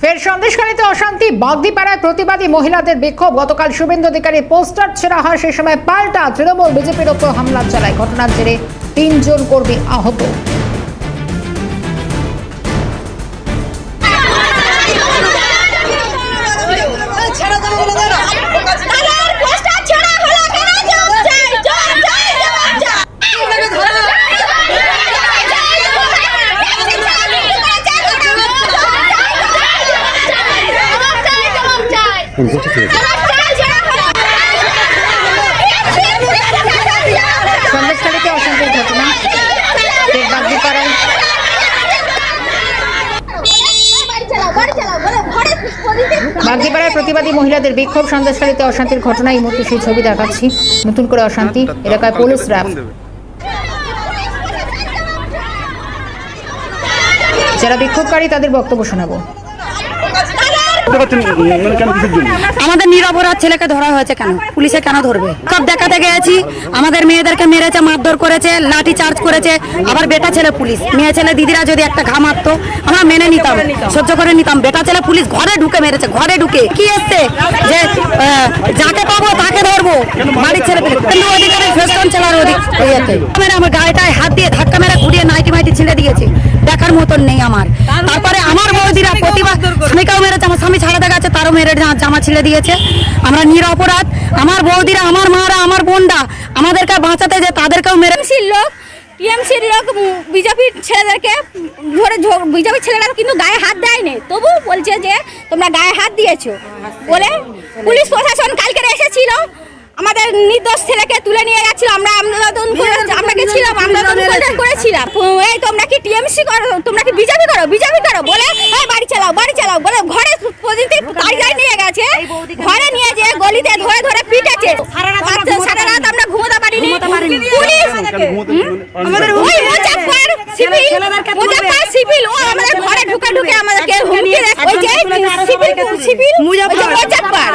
ফের সন্দেশকারীতে অশান্তি। বাগদিপাড়ায় প্রতিবাদী মহিলাদের বিক্ষোভ। গতকাল শুভেন্দু অধিকারী পোস্টার ছেড়া হয়। সে সময় পাল্টা তৃণমূল, বিজেপির ওপর হামলা চালায়। ঘটনার জেরে তিনজন কর্মী আহত। বাগদিপাড়ায় প্রতিবাদী মহিলাদের বিক্ষোভ সন্দেশকারীতে অশান্তির ঘটনা, এই মুহূর্তে সেই ছবি দেখাচ্ছি। নতুন করে অশান্তি, এলাকায় পুলিশ যারা বিক্ষোভকারী, তাদের বক্তব্য শোনাবো। বুঝতে পারছেন মানে কেন কিসের জন্য? আমাদের নিরপরাধ ছেলেকে ধরা হয়েছে কেন? পুলিশে কেন ধরবে? সব দেখাতে গেছি আমাদের মেয়েদেরকে মেরেছে, মারধর করেছে, লাঠি চার্জ করেছে। আবার বেটা ছেলে পুলিশ। মেয়ে ছেলে দিদিরা যদি একটা ঘা মারতো, আমরা মেনে নিতাম, সহ্য করে নিতাম। বেটা ছেলে পুলিশ ঘরে ঢুকে মেরেছে, ঘরে ঢুকে। কি এসছে? যে যাকে পাবো তাকে ধরবো। বাড়ির ছেলে কিন্তু অধিকারের ফেস্টন ছেলার অধিক আমার গায়েটায় হাত দিয়ে ধাক্কা মেরে ঘুরিয়ে নাইটি মাইটি ছিঁড়ে দিয়েছে। দেখার মতন নেই আমার। স্বামীকেও মেরেছে, আমার স্বামী ছাড়া দেখা গেছে তারও মেরে জামা ছিঁড়ে দিয়েছে। আমরা নিরপরাধ। আমার বৌদিরা, আমার মারা, আমার বোনরা, আমাদেরকে বাঁচাতে যে তাদেরকেও মেরে লোক, টিএমসির লোক বিজেপির ছেলেদেরকে ধরে বিজেপির ছেলেরা কিন্তু গায়ে হাত দেয়নি। তবু বলছে যে, তোমরা গায়ে হাত দিয়েছ। বলে পুলিশ প্রশাসন কালকে এসেছিল। আমাদের নির্দোষ ছেলেকে তুলে নিয়ে গেছিল। আমরা আন্দোলন করে আমরা গেছিলাম আন্দোলন করে- এই তোমরা কি টিএমসি করো? তোমরা কি বিজেপি করো? বিজেপি করো? বলে এই বাড়ি চালাও বাড়ি চালাও বলে ঘরে গাড়ি গাড়ি নিয়ে গেছে। ঘরে নিয়ে যে গলিতে ধরে ধরে পিটেছে। সারা রাত আমরা ঘুমোতে পারিনি। পুলিশ আমাদের ওই মুজাফফর সিভিল মুজাফফর সিভিল। ও আমাদের ঘরে ঢুকে ঢুকে আমাদেরকে হুমকি দেয়। ওই যে সিভিল সিভিল মুজাফফর